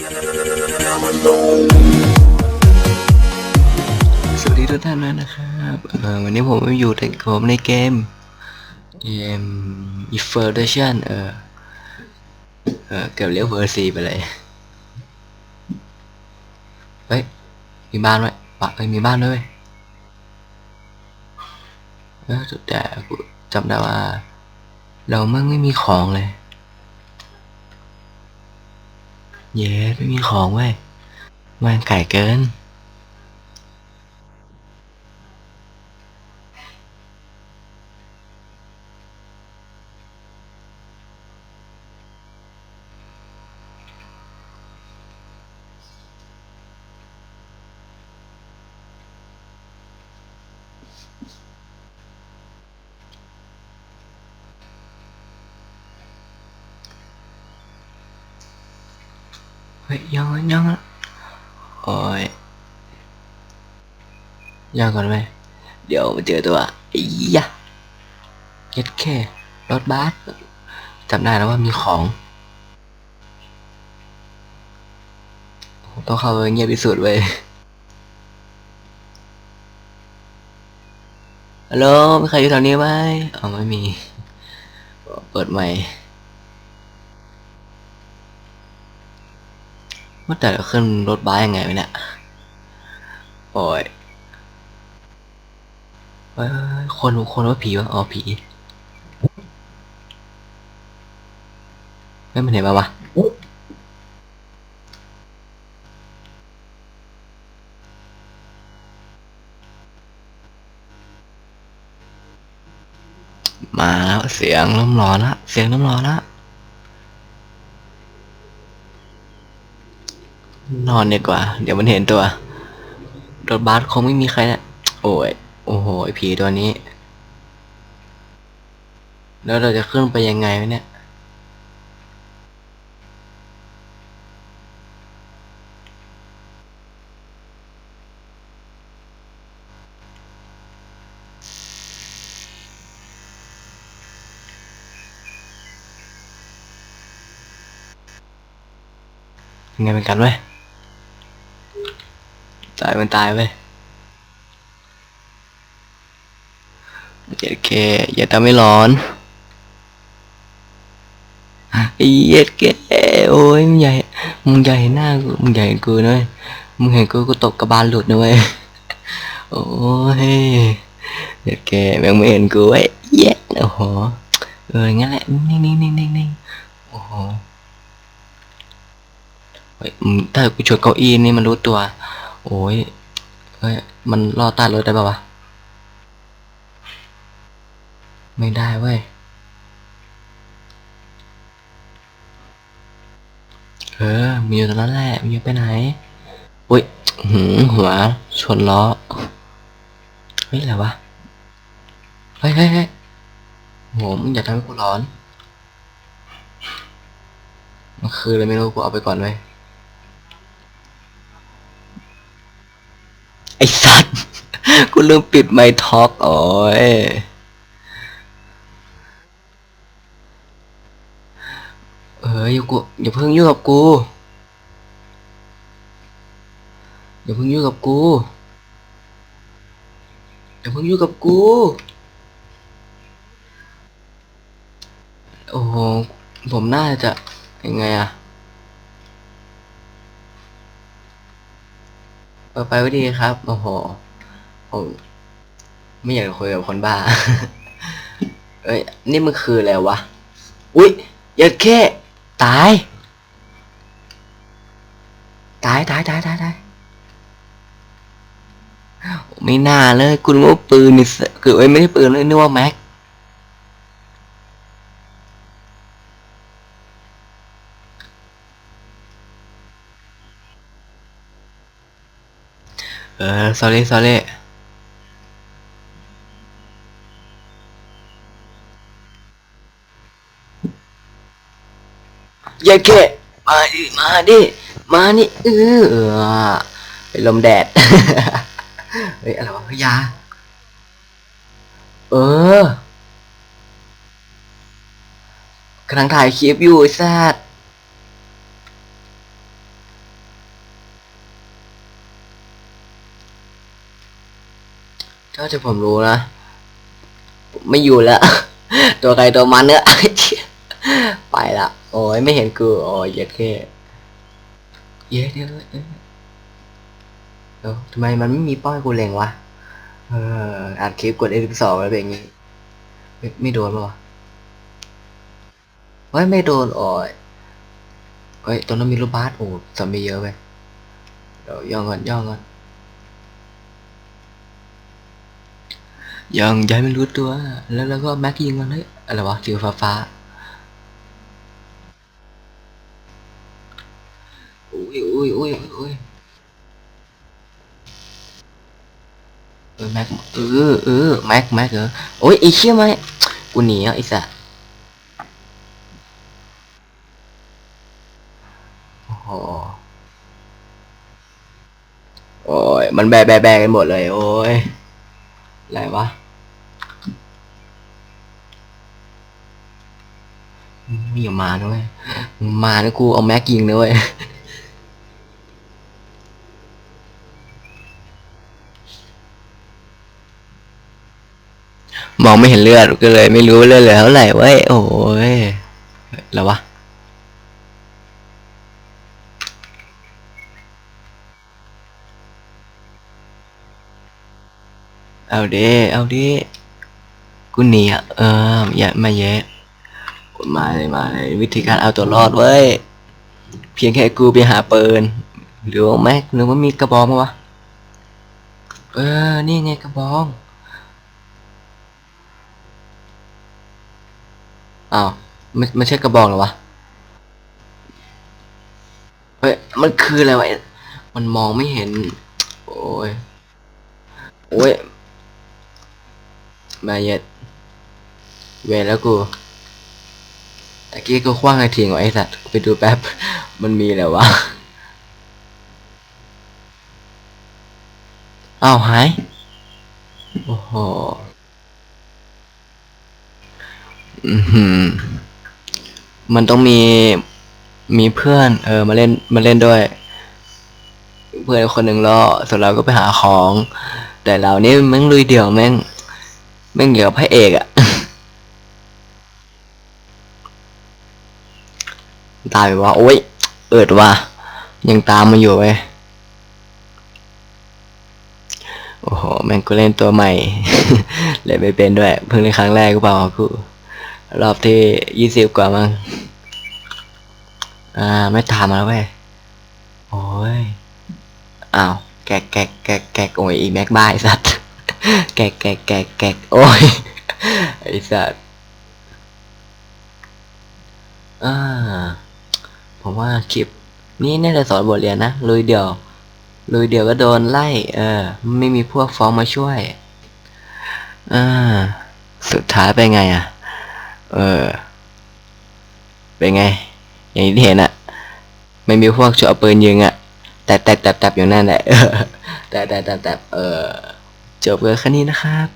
สวัสดีทุกท่านนะครับวันนี้ผมมาอยู่ในผมในเกมเกม e f o r d a t i o n เออเออเกือบเลี้ยวเวอร์ซีไปเลย เฮ้ย มีบ้านไว้ปะเอ้ยมีบ้านด้วยเวยเออแต่กูจำได้ว่า เรามั่งไม่มีของเลย เย้ไม่มีของเว้ยแมันไก่เกินเฮ้ยยังอะยังอะโอ้ยยังก่อนไหมเดี๋ยวมาเจอตัวอียะเก็ดแค่รถบัสจำได้แล้วว่ามีของผมต้องเข้าไปเงียบที่สุดเว้ยฮัลโหลมีใครอยู่แถวนี้ไหมอ๋อไม่มี เปิดใหม่ ว่าแต่เราขึ้นรถบัสยังไงวะเนี่ยโอ้ยคนคนว่าผีวะอ๋อผีไม่เห็นปะวะมาแล้วเสียงน้ำร้อนละเสียงน้ำร้อนละ นอนดีกว่า เดี๋ยวมันเห็นตัวรถบัสคงไม่มีใครนะโอ้ยโอ้โหไอผีตัวนี้ แล้วเราจะขึ้นไปยังไงวะเนี่ยยังไงเป็นกันเว้ยายมันตายเว้ยเย็ดเคอย่าทำให้ร้อนไอ้เย็ดเคโอ้ยมึงใหญ่มึงใหญ่หน้ากูมึงใหญ่กูนะเว้ยมึงเห็นกูกูตกกระบาลหลุดนะเว้ยโอ้ยเย็ดเคแม่งไม่เห็นกูเว้ยเย็ดโอ้โหเอองั้นแหละนิ่งนิ่งนิ่งนิ่งนิ่งโอ้โหเฮ้ยถ้ากูชนเก้าอี้นี่มันรู้ตัว โอ้ยเฮ้ย มันรอดใต้รถได้ปะวะ ไม่ได้เว้ย เออ มีอยู่ตรงนั้นแหละ มีอยู่ไปไหน อุ้ยหืมหัว ชนล้อ เฮ้ยอะไรวะ เฮ้ยเฮ้ยเฮ้ยโหมึงอย่าทำให้กูร้อน มันคืออะไรไม่รู้กูเอาไปก่อนเว้ย ไอสัตว์กูลืมปิดไมค์ท็อกโอ้ยเอ้ยอย่ากูอย่าเพิ่งยุ่งกับกู อย่าเพิ่งยุ่งกับกู อย่าเพิ่งยุ่งกับกู โอ้โห ผมน่าจะยังไงอะ ไปไปไว้ดีครับ โอ้โห ผม ไม่อยากคุยกับคนบ้า เอ้ย นี่มันคืออะไรวะ อุ๊ยอย่าแค่ตาย ตายตายตายตายตายไม่น่าเลย คุณว่าปืนนี่คือไอ้ยไม่ใช่ปืนเลยนึกว่าแม็ก เออ sorry sorry อย่าแค่มาดิมาดิมานี่เออเออเป็นลมแดด เฮ้ยอะไรวะเฮ้ยา เออกำลังถ่ายคลิปอยู่ไอ้สัส เท่าที่ผมรู้นะ ไม่อยู่แล้ว ตัวใครตัวมันเนี่ยไปละ โอ้ยไม่เห็นกู โอ้ยเย็ดแค่เย็ดเย็ดเย็ดเย็ดเดี๋ยวทำไมมันไม่มีป้อยกูเล็งวะ เอออัดคลิปกด F12 แล้วเป็นอย่างงี้ ไม่ไม่โดนปะวะเฮ้ยไม่โดนโอ้ยเฮ้ยตรงนั้นมีรูปบาสโอ้สามีเยอะไปเดี๋ยวย่องก่อนย่องก่อน ยังย้ายไม่รู้ตัว แล้วแล้วก็แม็กยิงมันเฮ้ยอะไรวะจิวฟ้าฟ้าอุ้ยอุ้ยอุ้ยอุ้ยเออแม็กเออเออแม็กแม็กเออโอ้ยไอ้เชี่ยไหมกูหนีอะไอ้สัสโอ้โหโอ้ยมันแบแบแบกันหมดเลย โอ้ยอะไรวะมี อย่ามาด้วยมานะกูเอาแม็กยิงนะเว้ยมองไม่เห็นเลือดก็เลย ไม่รู้เลือดเหลือเท่าไหร่เว้ยโอ้ยแล้ววะเอาดิเอาดิกูหนีอะเอออย่ามาแย่ มาเลยมาเลยวิธีการเอาตัวรอดเว้ย เพียงแค่กูไปหาปืนหรือว่าแม็กหรือว่ามีกระบอกมั้ยวะ เออ นี่ไงกระบองอ้าวไม่ไม่ใช่กระบอกหรอวะ เฮ้ย มันคืออะไรวะ มันมองไม่เห็น โอ้ย โอ้ยมาเย็ดเวรแล้วกู ตะกี้กูคว้างไอ้ทิ้งไว้ไอ้สัตว์ไปดูแป๊บ มันมีแล้ววะอ้าวหาย โอ้โห อือหือมันต้องมี มีเพื่อน เออ มาเล่น มาเล่นด้วย เพื่อนคนหนึ่งล่อส่วนเราก็ไปหาของ แต่เรานี่แม่งลุยเดี่ยวแม่ง แม่งเหนือพระเอกอะ ตายไปว่าโอ๊ยเอิดว่ะยังตามมาอยู่เว้ยโอ้โห แม่งกูเล่นตัวใหม่ เล่นไม่เป็นด้วย เพิ่งเล่นครั้งแรกก็เปล่ากูรอบที่ยี่สิบกว่ามั้งอ่า ไม่ตามมาแล้วเว้ย โอ้ย อ้าว แกกแกกแกกแกกโอ้ยอีแม็กบ้าไอสัตว์ แกกแกกแกกแกกโอ้ย ไอสัตว์ อ่า ผมว่าคลิปนี้น่าจะสอนบทเรียนนะลุยเดี่ยวลุยเดี่ยวก็โดนไล่ เออ ไม่มีพวกฟ้องมาช่วยอ่าสุดท้ายเป็นไงอะ เออ เป็นไง อย่างที่เห็นอะไม่มีพวกช่วยเอาปืนยิงอะแต่แต่แต่แต่อยู่นั่นแหละแต่แต่แต่แต่เออจบเลยแค่นี้นะครับ